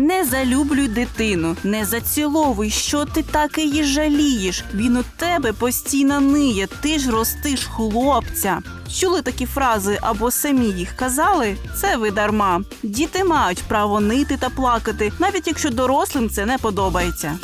Не залюблюй дитину, не заціловуй, що ти так її жалієш. Він у тебе постійно ниє, ти ж ростиш хлопця. Чули такі фрази або самі їх казали? Це ви дарма. Діти мають право нити та плакати, навіть якщо дорослим це не подобається.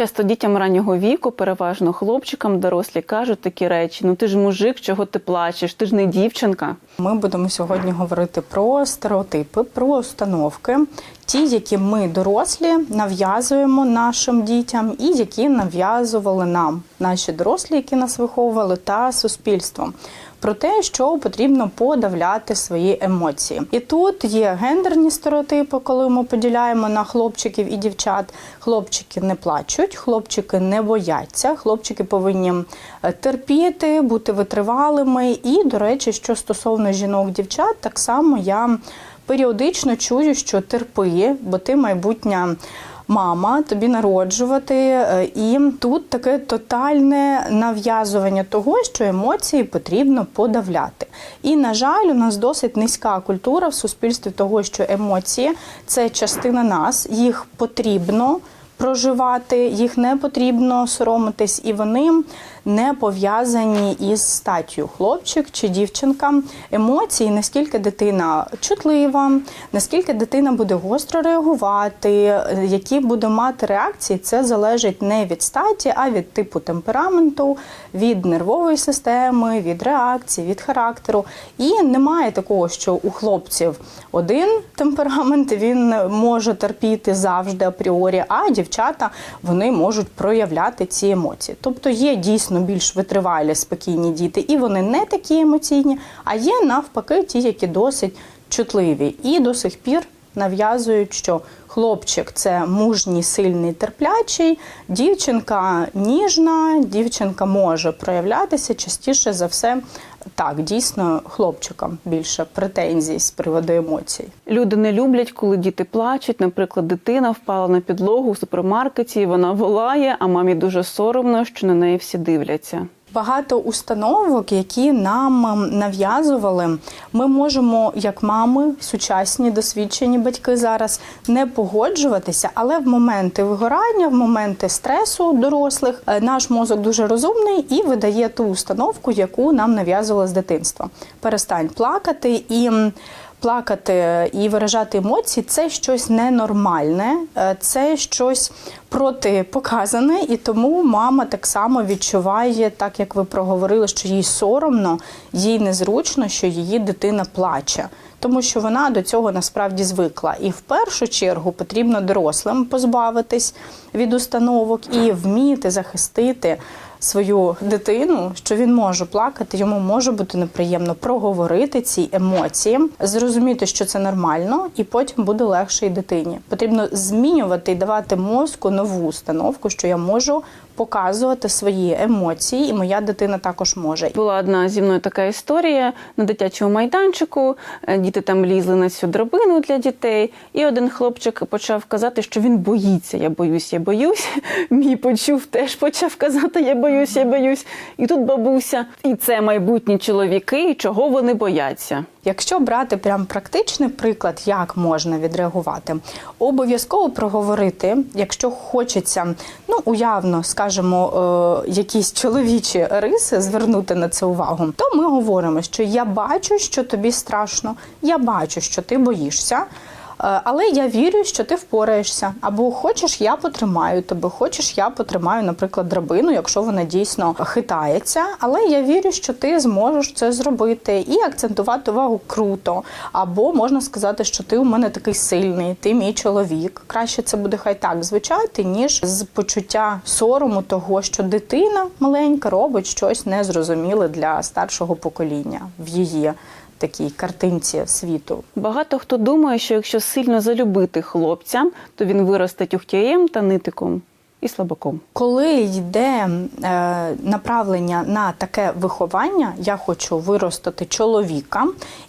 Часто дітям раннього віку, переважно хлопчикам, дорослі кажуть такі речі: ну ти ж мужик, чого ти плачеш? Ти ж не дівчинка. Ми будемо сьогодні говорити про стереотипи, про установки, ті, які ми дорослі нав'язуємо нашим дітям, і які нав'язували нам наші дорослі, які нас виховували, та суспільство. Про те, що потрібно подавляти свої емоції, і тут є гендерні стереотипи, коли ми поділяємо на хлопчиків і дівчат. Хлопчики не плачуть, хлопчики не бояться, хлопчики повинні е, терпіти, бути витривалими. І, до речі, що стосовно жінок-дівчат, так само я періодично чую, що терпи, бо ти майбутня. Мама тобі народжувати, е, і тут таке тотальне нав'язування того, що емоції потрібно подавляти. І на жаль, у нас досить низька культура в суспільстві того, що емоції це частина нас, їх потрібно проживати, їх не потрібно соромитись, і вони не пов'язані із статтю хлопчик чи дівчинка. Емоції, наскільки дитина чутлива, наскільки дитина буде гостро реагувати, які буде мати реакції, це залежить не від статі, а від типу темпераменту, від нервової системи, від реакції, від характеру. І немає такого, що у хлопців один темперамент він може терпіти завжди апріорі, а дівчата вони можуть проявляти ці емоції. Тобто є дійсно більш витривалі, спокійні діти, і вони не такі емоційні, а є навпаки ті, які досить чутливі. І до сих пір нав'язують, що хлопчик це мужній, сильний, терплячий, дівчинка ніжна, дівчинка може проявлятися частіше за все. Так, дійсно, хлопчикам більше претензій з приводу емоцій. Люди не люблять, коли діти плачуть. Наприклад, дитина впала на підлогу в супермаркеті, вона волає, а мамі дуже соромно, що на неї всі дивляться. Багато установок, які нам ем, нав'язували, ми можемо, як мами, сучасні досвідчені батьки зараз не погоджуватися, але в моменти вигорання, в моменти стресу дорослих, е, наш мозок дуже розумний і видає ту установку, яку нам нав'язували з дитинства. Перестань плакати і. Плакати і виражати емоції це щось ненормальне, е, це щось протипоказане, і тому мама так само відчуває, так як ви проговорили, що їй соромно, їй незручно, що її дитина плаче. Тому що вона до цього насправді звикла. І в першу чергу потрібно дорослим позбавитись від установок і вміти захистити свою дитину, що він може плакати, йому може бути неприємно проговорити ці емоції, зрозуміти, що це нормально, і потім буде легше і дитині. Потрібно змінювати і давати мозку нову установку, що я можу показувати свої емоції, і моя дитина також може. Була одна зі мною така історія на дитячому майданчику. Е, Діти там лізли на цю драбину для дітей, і один хлопчик почав казати, що він боїться. Я боюсь, я боюсь. Мій почув теж почав казати, я боюсь, я боюсь. І тут бабуся, і це майбутні чоловіки, чого вони бояться. Якщо брати прям практичний приклад, як можна відреагувати, обов'язково проговорити, якщо хочеться, ну уявно, скажімо, е, якісь чоловічі риси, звернути на це увагу, то ми говоримо, що я бачу, що тобі страшно, я бачу, що ти боїшся. Е, Але я вірю, що ти впораєшся. Або хочеш, я потримаю тебе, хочеш, я потримаю, наприклад, драбину, якщо вона дійсно хитається. Але я вірю, що ти зможеш це зробити і акцентувати увагу круто. Або можна сказати, що ти у мене такий сильний, ти мій чоловік. Краще це буде хай так звучати, ніж з почуття сорому того, що дитина маленька робить щось незрозуміле для старшого покоління в її такій картинці світу. Багато хто думає, що якщо сильно залюбити хлопця, то він виросте тюхтяєм та нитиком. І слабаком. Коли йде е, направлення на таке виховання, я хочу виростити чоловіка,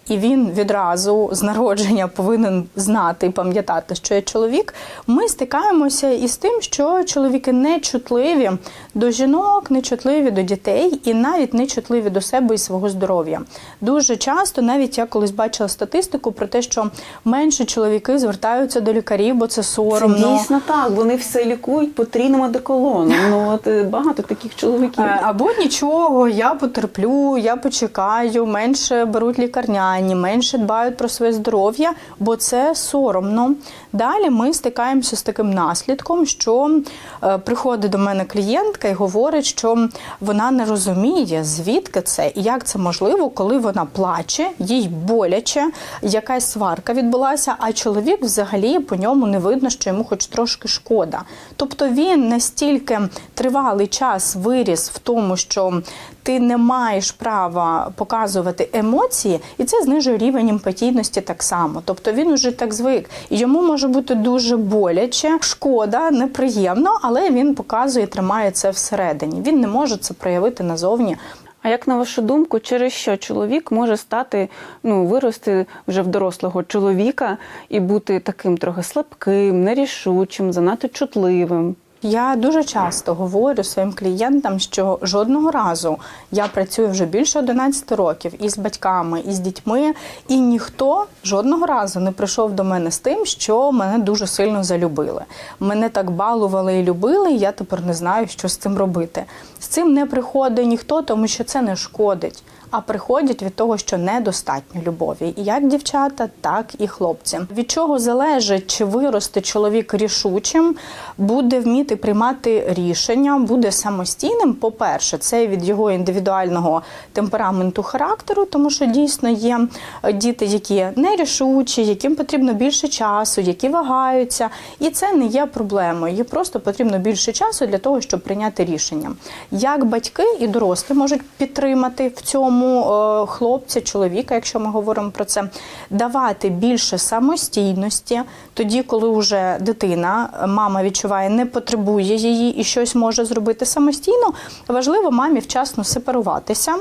і він відразу з народження повинен знати і пам'ятати, що я чоловік. Ми стикаємося із тим, що чоловіки не чутливі до жінок, не чутливі до дітей і навіть не чутливі до себе і свого здоров'я. Дуже часто, навіть я колись бачила статистику про те, що менше чоловіки звертаються до лікарів, бо це соромно. Це дійсно так. Вони все лікують потрійним одеколоном. Ну от е, багато таких чоловіків. Е, Або нічого, я потерплю, я почекаю, менше беруть лікарняні, менше дбають про своє здоров'я, бо це соромно. Далі ми стикаємося з таким наслідком, що е, приходить до мене клієнтка і говорить, що вона не розуміє, звідки це і як це можливо, коли вона плаче, їй боляче, якась сварка відбулася, а чоловік взагалі по ньому не видно, що йому хоч трошки шкода. Тобто він настільки тривалий час виріс в тому, що ти не маєш права показувати емоції, і це знижує рівень емпатійності так само. Тобто він уже так звик, і йому може бути дуже боляче, шкода, неприємно, але він показує, тримає це всередині. Він не може це проявити назовні. А як на вашу думку, через що чоловік може стати, ну, вирости вже в дорослого чоловіка і бути таким трохи слабким, нерішучим, занадто чутливим? Я дуже часто говорю своїм клієнтам, що жодного разу я працюю вже більше 11 років із батьками, і з дітьми, і ніхто жодного разу не прийшов до мене з тим, що мене дуже сильно залюбили. Мене так балували і любили, і я тепер не знаю, що з цим робити. З цим не приходить ніхто, тому що це не шкодить. А приходять від того, що недостатньо любові, і як дівчата, так і хлопці. Від чого залежить, чи виросте чоловік рішучим, буде вміти приймати рішення, буде самостійним. По-перше, це від його індивідуального темпераменту характеру, тому що дійсно є е, діти, які нерішучі, яким потрібно більше часу, які вагаються, і це не є проблемою. Їй просто потрібно більше часу для того, щоб прийняти рішення. Як батьки і дорослі можуть підтримати в цьому е, хлопця, чоловіка, якщо ми говоримо про це, давати більше самостійності, тоді, коли вже дитина, мама відчуває, не потребує її і щось може зробити самостійно, важливо мамі вчасно сепаруватися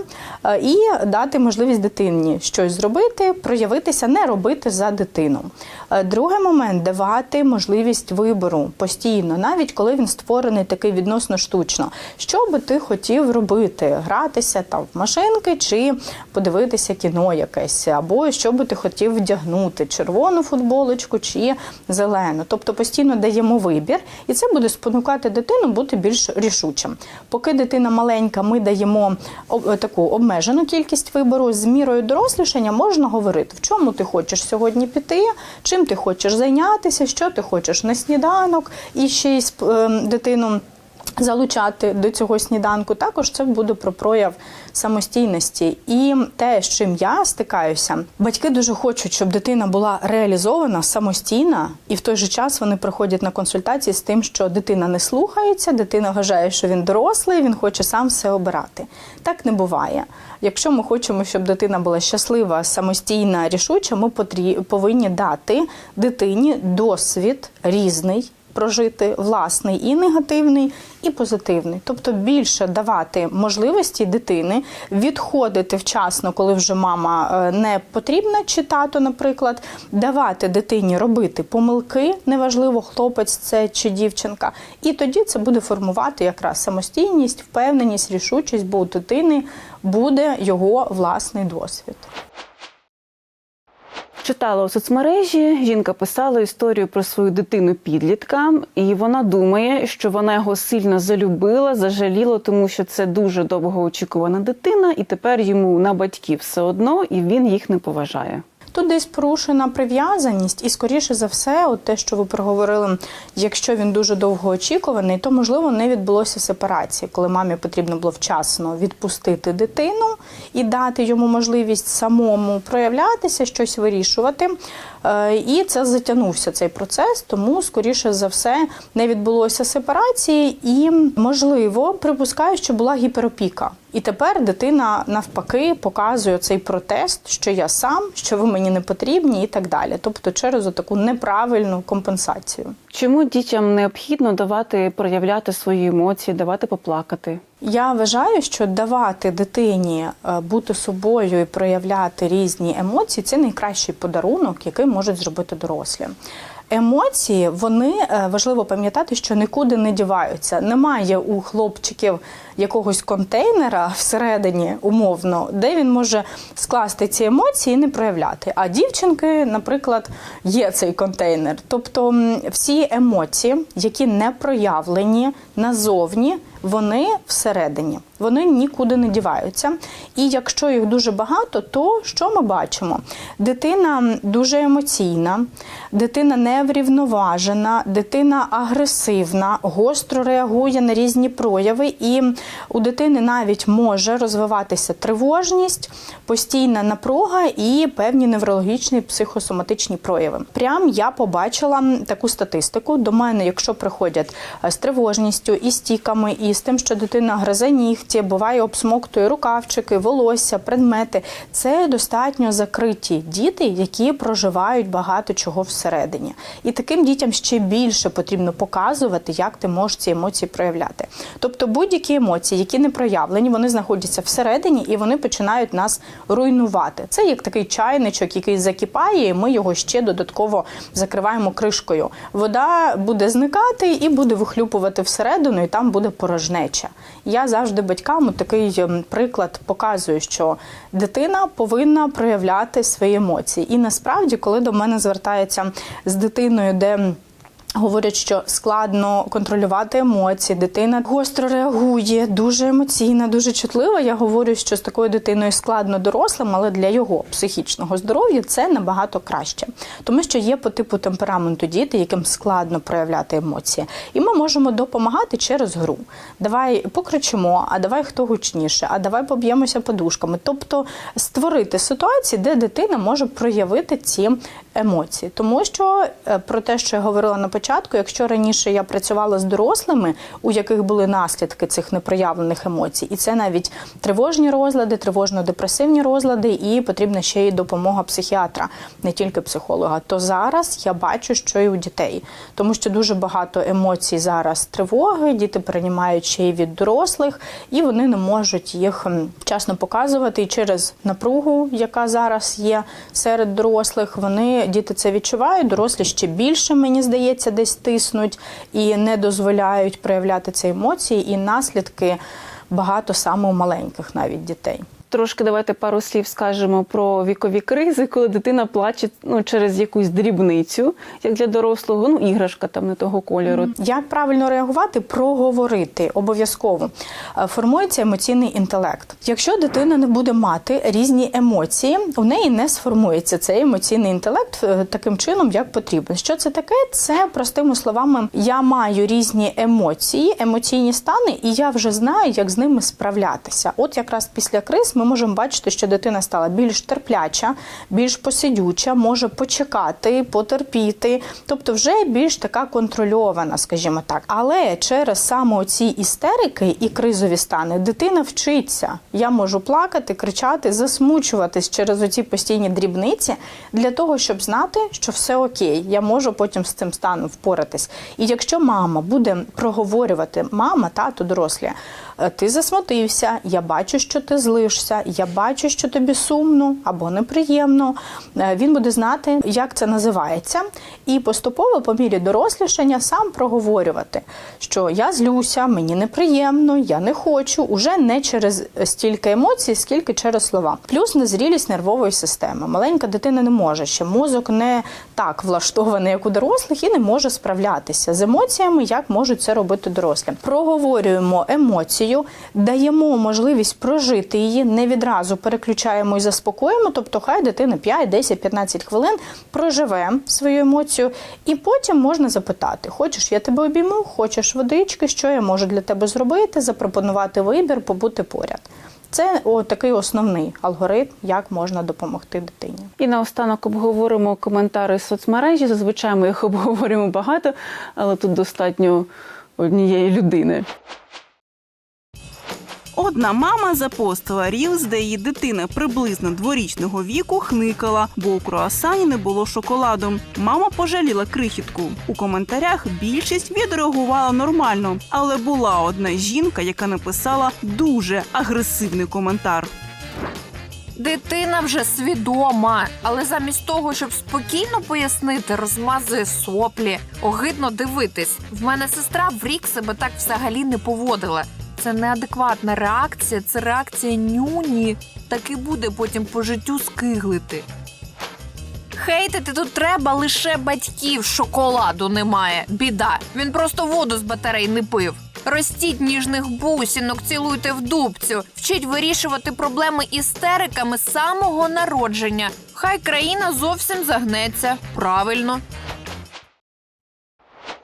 е, і дати можливість дитині щось зробити, проявитися, не робити за дитину. Е, Другий момент давати можливість вибору постійно, навіть коли він створений такий відносно штучно. Що би ти хотів робити? Гратися там в машинки чи подивитися кіно якесь, або що би ти хотів вдягнути червону футболочку чи зелену. Тобто постійно даємо вибір, і це буде спонукати дитину бути більш рішучим. Поки дитина маленька, ми даємо таку обмежену кількість вибору. З мірою дорослішання можна говорити, в чому ти хочеш сьогодні піти, чим ти хочеш зайнятися, що ти хочеш на сніданок, і ще й ем, дитину. Залучати до цього сніданку також це буде про прояв самостійності. І те, з чим я стикаюся, батьки дуже хочуть, щоб дитина була реалізована самостійна, і в той же час вони приходять на консультації з тим, що дитина не слухається, дитина вважає, що він дорослий, він хоче сам все обирати. Так не буває. Якщо ми хочемо, щоб дитина була щаслива, самостійна, рішуча, ми повинні дати дитині досвід різний прожити власний і негативний, і позитивний. Тобто більше давати можливості дитини відходити вчасно, коли вже мама е, не потрібна, чи тато, наприклад, давати дитині робити помилки, неважливо, хлопець це чи дівчинка. І тоді це буде формувати якраз самостійність, впевненість, рішучість, бо у дитини буде його власний досвід. Читала у соцмережі, жінка писала історію про свою дитину підлітка, і вона думає, що вона його сильно залюбила, зажаліла, тому що це дуже довгоочікувана дитина, і тепер йому на батьків все одно, і він їх не поважає. Тут десь порушена прив'язаність, і скоріше за все, от те, що ви проговорили, якщо він дуже довго очікуваний, то можливо не відбулося сепарації, коли мамі потрібно було вчасно відпустити дитину і дати йому можливість самому проявлятися, щось вирішувати. Е, І це затягнувся цей процес, тому, скоріше за все, не відбулося сепарації, і можливо, припускаю, що була гіперопіка. І тепер дитина навпаки показує цей протест, що я сам, що ви мені не потрібні, і так далі. Тобто, через таку неправильну компенсацію. Чому дітям необхідно давати проявляти свої емоції, давати поплакати? Я вважаю, що давати дитині е, бути собою і проявляти різні емоції це найкращий подарунок, який можуть зробити дорослі. Емоції вони е, важливо пам'ятати, що нікуди не діваються. Немає у хлопчиків якогось контейнера всередині, умовно, де він може скласти ці емоції і не проявляти. А дівчинки, наприклад, є цей контейнер. Тобто всі емоції, які не проявлені назовні, вони всередині, вони нікуди не діваються. І якщо їх дуже багато, то що ми бачимо? Дитина дуже емоційна, дитина неврівноважена, дитина агресивна, гостро реагує на різні прояви, і у дитини навіть може розвиватися тривожність, постійна напруга і певні неврологічні психосоматичні прояви. Прям я побачила таку статистику. До мене, якщо приходять е, з тривожністю, і стіками, і з тим, що дитина гризе нігті, буває обсмоктує рукавчики, волосся, предмети. Це достатньо закриті діти, які проживають багато чого всередині. І таким дітям ще більше потрібно показувати, як ти можеш ці емоції проявляти. Тобто будь-які емоції, які не проявлені, вони знаходяться всередині і вони починають нас руйнувати. Це як такий чайничок, який закипає, і ми його ще додатково закриваємо кришкою. Вода буде зникати і буде вихлюпувати всередину, і там буде порожнеча. Я завжди батькам такий ем, приклад показую, що дитина повинна проявляти свої емоції. І насправді, коли до мене звертається з дитиною, де Говорять, що складно контролювати емоції, дитина гостро реагує, дуже емоційна, дуже чутлива. Я говорю, що з такою дитиною складно дорослим, але для його психічного здоров'я це набагато краще, тому що є по типу темпераменту діти, яким складно проявляти емоції, і ми можемо допомагати через гру. Давай покричимо, а давай хто гучніше, а давай поб'ємося подушками. Тобто створити ситуації, де дитина може проявити ці емоції, тому що е, про те, що я говорила на початку, якщо раніше я працювала з дорослими, у яких були наслідки цих непроявлених емоцій, і це навіть тривожні розлади, тривожно-депресивні розлади, і потрібна ще й допомога психіатра, не тільки психолога. То зараз я бачу, що і у дітей, тому що дуже багато емоцій зараз тривоги, діти переймають ще й від дорослих, і вони не можуть їх вчасно показувати. І через напругу, яка зараз є серед дорослих, вони діти це відчувають. Дорослі ще більше, мені здається, десь тиснуть і не дозволяють проявляти ці емоції, і наслідки багато саме у маленьких навіть дітей. Трошки давайте пару слів скажемо про вікові кризи, коли дитина плаче ну, через якусь дрібницю, як для дорослого, ну іграшка там не того кольору. Як правильно реагувати? Проговорити обов'язково Е, формується емоційний інтелект. Якщо дитина не буде мати різні емоції, у неї не сформується цей емоційний інтелект е, таким чином, як потрібно. Що це таке? Це простими словами, я маю різні емоції, емоційні стани, і я вже знаю, як з ними справлятися. От якраз після криз ми можемо бачити, що дитина стала більш терпляча, більш посидюча, може почекати, потерпіти, тобто вже більш така контрольована, скажімо так. Але через саме ці істерики і кризові стани дитина вчиться. Я можу плакати, кричати, засмучуватись через оці постійні дрібниці для того, щоб знати, що все окей, я можу потім з цим станом впоратись. І якщо мама буде проговорювати, мама, тато, дорослі, «Е, ти засмутився, я бачу, що ти злишся, я бачу, що тобі сумно або неприємно. Е, Він буде знати, як це називається, і поступово, по мірі дорослішання, сам проговорювати, що я злюся, мені неприємно, я не хочу, уже не через стільки емоцій, скільки через слова. Плюс незрілість нервової системи. Маленька дитина не може ще мозок не так влаштований, як у дорослих, і не може справлятися з емоціями, як можуть це робити дорослі. Проговорюємо емоцію, даємо можливість прожити її, не відразу переключаємо і заспокоїмо. Тобто, хай дитина 5, 10, 15 хвилин проживе свою емоцію, і потім можна запитати: хочеш, я тебе обійму, хочеш водички, що я можу для тебе зробити, запропонувати вибір, побути поряд. Це такий основний алгоритм, як можна допомогти дитині. І наостанок обговоримо коментари соцмережі. Зазвичай ми їх обговорюємо багато, але тут достатньо однієї людини. Одна мама запостила рілз, де її дитина приблизно дворічного віку хникала, бо у круасані не було шоколаду. Мама пожаліла крихітку. У коментарях більшість відреагувала нормально, але була одна жінка, яка написала дуже агресивний коментар. Дитина вже свідома, але замість того, щоб спокійно пояснити, розмазує соплі. Огидно дивитись. В мене сестра в рік себе так взагалі не поводила. Це неадекватна реакція, це реакція нюні. Так і буде потім по життю скиглити. Хейтити тут треба лише батьків. Шоколаду немає. Біда. Він просто воду з батарей не пив. Ростіть ніжних бусінок, цілуйте в дубцю, вчіть вирішувати проблеми істериками з самого народження. Хай країна зовсім загнеться. Правильно.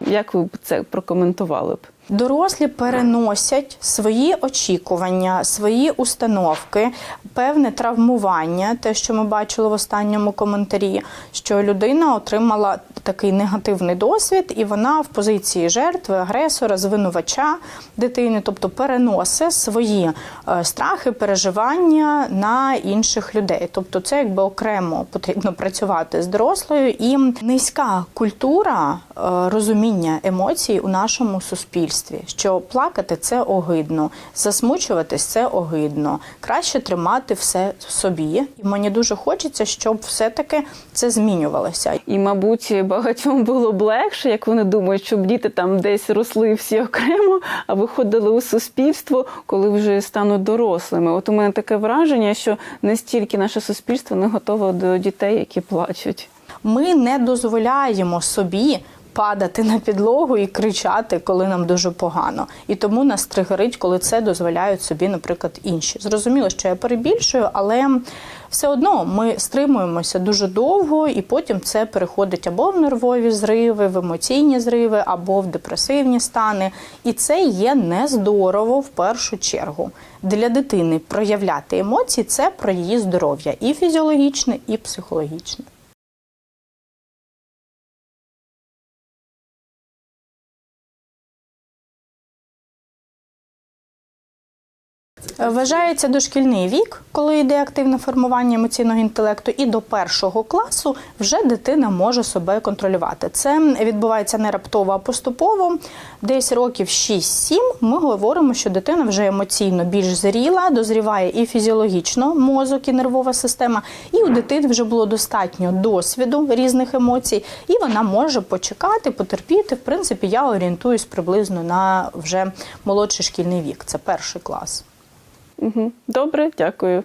Як ви б це прокоментували б? Дорослі переносять свої очікування, свої установки, певне травмування, те, що ми бачили в останньому коментарі, що людина отримала такий негативний досвід, і вона в позиції жертви, агресора, звинувача дитини, тобто переносить свої е, страхи, переживання на інших людей. Тобто, це якби окремо потрібно працювати з дорослою і низька культура е, розуміння емоцій у нашому суспільстві, що плакати це огидно, засмучуватись це огидно. Краще тримати все в собі. І мені дуже хочеться, щоб все-таки це змінювалося. І, мабуть, багатьом було б легше, як вони думають, щоб діти там десь росли всі окремо, а виходили у суспільство, коли вже стануть дорослими. От у мене таке враження, що не стільки наше суспільство не готове до дітей, які плачуть. Ми не дозволяємо собі. Падати на підлогу і кричати, коли нам дуже погано, і тому нас тригерить, коли це дозволяють собі, наприклад, інші. Зрозуміло, що я перебільшую, але все одно ми стримуємося дуже довго, і потім це переходить або в нервові зриви, в емоційні зриви, або в депресивні стани. І це є нездорово в першу чергу. Для дитини проявляти емоції це про її здоров'я і фізіологічне, і психологічне. Вважається дошкільний вік, коли йде активне формування емоційного інтелекту, і до першого класу вже дитина може себе контролювати. Це відбувається не раптово, а поступово. Десь років 6-7 ми говоримо, що дитина вже емоційно більш зріла, дозріває і фізіологічно мозок, і нервова система, і у дитини вже було достатньо досвіду різних емоцій, і вона може почекати, потерпіти. В принципі, я орієнтуюсь приблизно на вже молодший шкільний вік. Це перший клас. Угу. Добре, дякую.